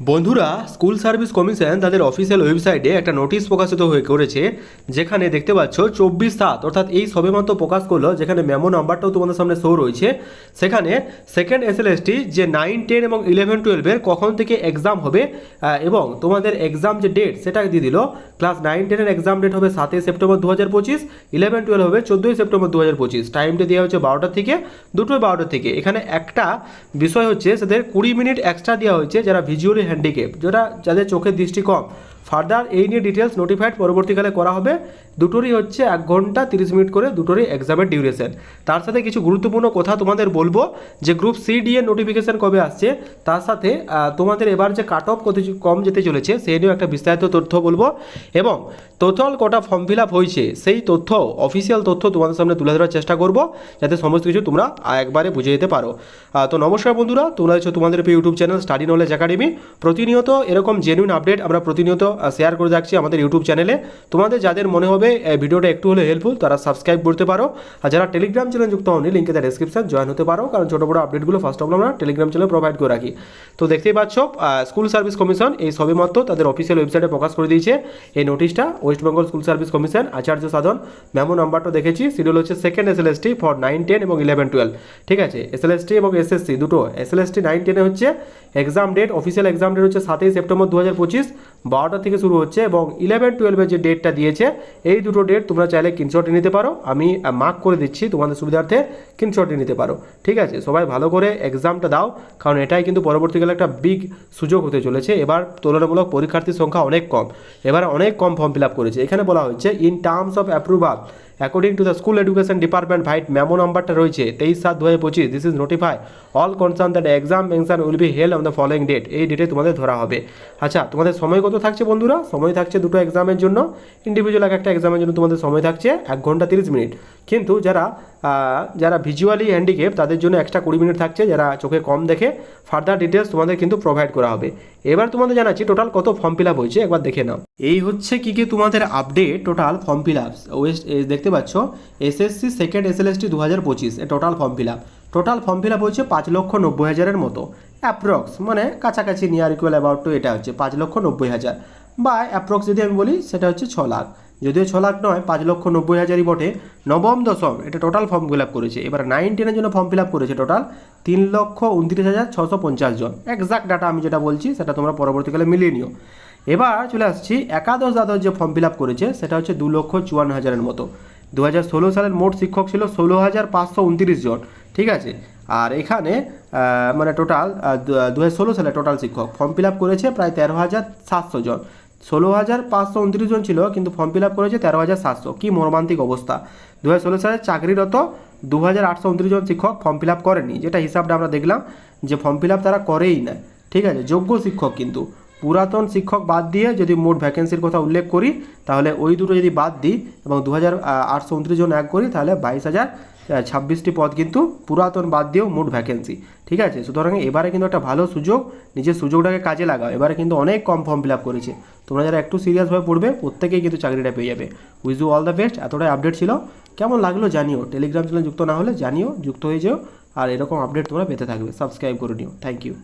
বন্ধুরা, school service commission তাদের official ওয়েবসাইটে একটা নোটিশ প্রকাশিত হয়ে করেছে, যেখানে দেখতে পাচ্ছ চব্বিশ সাত, অর্থাৎ এই সবেমাত্র প্রকাশ করল, যেখানে মেমো নাম্বারটাও তোমাদের সামনে শো রয়েছে। সেখানে সেকেন্ড এসএলএসটি যে নাইন টেন এবং ইলেভেন টুয়েলভের কখন থেকে এক্সাম হবে এবং তোমাদের এক্সাম যে ডেট সেটা দিয়ে দিল। ক্লাস নাইন টেনের এক্সাম ডেট হবে সাতই সেপ্টেম্বর দু হাজার পঁচিশ ইলেভেন টুয়েলভ হবে চোদ্দোই সেপ্টেম্বর দু হাজার পঁচিশ টাইমটা দেওয়া হচ্ছে বারোটা থেকে দুটোই বারোটা থেকে। এখানে একটা বিষয় হচ্ছে, সেদের কুড়ি মিনিট এক্সট্রা দেওয়া হয়েছে, যারা ভিজুয়ালি হ্যান্ডিক্যাপ যেটা যাদের চোখের দৃষ্টি কম। ফার্দার এই নিয়ে ডিটেলস নোটিফাইড পরবর্তীকালে করা হবে। দুটোরই হচ্ছে এক ঘণ্টা তিরিশ মিনিট করে দুটোরই এক্সামের ডিউরেশন তার সাথে কিছু গুরুত্বপূর্ণ কথা তোমাদের বলব, যে গ্রুপ সি ডি এর নোটিফিকেশান কবে আসছে, তার সাথে তোমাদের এবার যে কাট অফ কত কম যেতে চলেছে সেই নিয়েও একটা বিস্তারিত তথ্য বলব। এবং টোটাল কটা ফর্ম ফিল আপ হয়েছে সেই তথ্য অফিসিয়াল তথ্য তোমাদের সামনে তুলে ধরার চেষ্টা করব, যাতে সমস্ত কিছু তোমরা একবারে বুঝে যেতে পারো। তো নমস্কার বন্ধুরা, তোমরা হচ্ছে তোমাদের YouTube channel study knowledge academy প্রতিনিয়ত এরকম জেনুইন আপডেট আমরা প্রতিনিয়ত শেয়ার করে যাচ্ছি আমাদের ইউটিউব চ্যানেলে তোমাদের যাদের মনে হবে ভিডিওটা একটু হলে হেল্পফুল তারা সাবস্ক্রাইব করতে পারো। আর যারা টেলিগ্রাম চ্যানেল যুক্ত হয়নি লিঙ্কে তার ডেসক্রিপশন জয়েন হতে পারো, কারণ ছোটো বড় আপডেটগুলো ফার্স্ট অফ অল আমরা টেলিগ্রাম চ্যানেলে প্রোভাইড করে রাখি। তো দেখতেই পাচ্ছ স্কুল সার্ভিস কমিশন এই সবেমাত্র তাদের অফিসিয়াল ওয়েবসাইটে প্রকাশ করে দিয়েছে। এই নোটিশটা West Bengal school service commission Acharya Sadan memo নাম্বারটা দেখেছি। শিডিউল হচ্ছে second SLST for nine ten এবং ইলেভেন টুয়েলভ ঠিক আছে? এসএলএসটি এবং এসএসসি দুটো। এসএলএসটি নাইন টেনে হচ্ছে exam date official exam date হচ্ছে সাতই সেপ্টেম্বর দু হাজার পঁচিশ, বারোটা থেকে শুরু হচ্ছে এবং ইলেভেন টুয়েলভের যে ডেটটা দিয়েছে, এই দুটো ডেট তোমরা চাইলে কিনশটে নিতে পারো। আমি মার্ক করে দিচ্ছি, তোমাদের সুবিধার্থে কিনশটে নিতে পারো। ঠিক আছে? সবাই ভালো করে এক্সামটা দাও, কারণ এটাই কিন্তু পরবর্তীকালে একটা বিগ সুযোগ হতে চলেছে। এবার তুলনামূলক পরীক্ষার্থীর সংখ্যা অনেক কম। এবার অনেক কম ফর্ম ফিল আপ করেছে। এখানে বলা হয়েছে in terms of approval according to the school education department vide memo নাম্বারটা রয়েছে, তেইশ সাত দু হাজার পঁচিশ this is notify all concern that exam mention will be held on the following date এই ডেটে তোমাদের ধরা হবে। আচ্ছা তোমাদের সময় কত থাকছে বন্ধুরা? সময় থাকছে দুটো এক্সামের জন্য। ইন্ডিভিজুয়াল এক একটা এক্সামের জন্য তোমাদের সময় থাকছে এক ঘণ্টা তিরিশ মিনিট। কিন্তু যারা যারা ভিজুয়ালি হ্যান্ডিক্যাপ তাদের জন্য এক্সট্রা কুড়ি মিনিট থাকছে। যারা চোখে কম দেখে ফার্দার ডিটেলস তোমাদের কিন্তু প্রোভাইড করা হবে। এবার তোমাদের জানাচ্ছি টোটাল কত ফর্ম ফিল আপ হয়েছে, একবার দেখে নাও। এই হচ্ছে কি কি তোমাদের update total form fill up west দেখতে পাচ্ছ এসএসসি সেকেন্ড এসএলএসটি দু হাজার পঁচিশ total form fill up total form fill up হয়েছে পাঁচ লক্ষ নব্বই হাজারের মতো। অ্যাপ্রক্স মানে কাছাকাছি নিয়ার ইকুয়াল অ্যাবাউট টু এটা হচ্ছে পাঁচ লক্ষ নব্বই হাজার। বা অ্যাপ্রক্স যদি আমি বলি, সেটা হচ্ছে ছ লাখ। যদিও ছ লাখ নয়, পাঁচ লক্ষ নব্বই হাজারই বটে। নবম, দশম, এটা টোটাল ফর্ম ফিল আপ করেছে। এবার নাইন টেনের জন্য ফর্ম ফিল আপ করেছে টোটাল তিন লক্ষ উনত্রিশ হাজার ছশো পঞ্চাশ জন। এক্সাক্ট ডাটা আমি যেটা বলছি, সেটা তোমরা পরবর্তীকালে মিলিয়ে নিও। এবার চলে আসছি একাদশ দ্বাদশ যে ফর্ম ফিল আপ করেছে, সেটা হচ্ছে দু লক্ষ চুয়ান্ন হাজারের মতো। দু হাজার ষোলো সালের মোট শিক্ষক ছিল ষোলো হাজার পাঁচশো উনত্রিশ জন, ঠিক আছে? আর এখানে মানে টোটাল দু হাজার ষোলো সালে টোটাল শিক্ষক। ফর্ম ফিল আপ করেছে প্রায় তেরো হাজার সাতশো জন। ষোলো হাজার পাঁচশো উনত্রিশ জন ছিল, কিন্তু ফর্ম ফিল আপ করেছে তেরো হাজার সাতশো। কী মর্মান্তিক অবস্থা। দু ষোলো সালে চাকরিরত দু হাজার আটশো উনত্রিশ জন শিক্ষক ফর্ম ফিল আপ করেনি যেটা হিসাবটা আমরা দেখলাম যে ফর্ম ফিল আপ তারা করেই না ঠিক আছে? যোগ্য শিক্ষক কিন্তু। পুরাতন শিক্ষক বাদ দিয়ে যদি মোট ভ্যাকেন্সির কথা উল্লেখ করি, তাহলে ওই দুটো যদি বাদ দিই এবং দু হাজার আটশো উনত্রিশ জন এক করি, তাহলে বাইশ হাজার ছাব্বিশটি পদ কিন্তু পুরাতন বাদ দিয়েও মোট ভ্যাকেন্সি ঠিক আছে? সুতরাং এবারে কিন্তু একটা ভালো সুযোগ, নিজের সুযোগটাকে কাজে লাগাও। এবারে কিন্তু অনেক কম ফর্ম ফিল আপ করেছে। তোমরা যারা একটু সিরিয়াসভাবে পড়বে, প্রত্যেকেই কিন্তু চাকরিটা পেয়ে যাবে। Wish you all the best এতটাই আপডেট ছিল। কেমন লাগল জানিও। টেলিগ্রাম চ্যানেল যুক্ত না হলে জানিও, যুক্ত হয়ে যেও। আর এরকম আপডেট তোমরা পেতে থাকবে। সাবস্ক্রাইব করে নিও। Thank you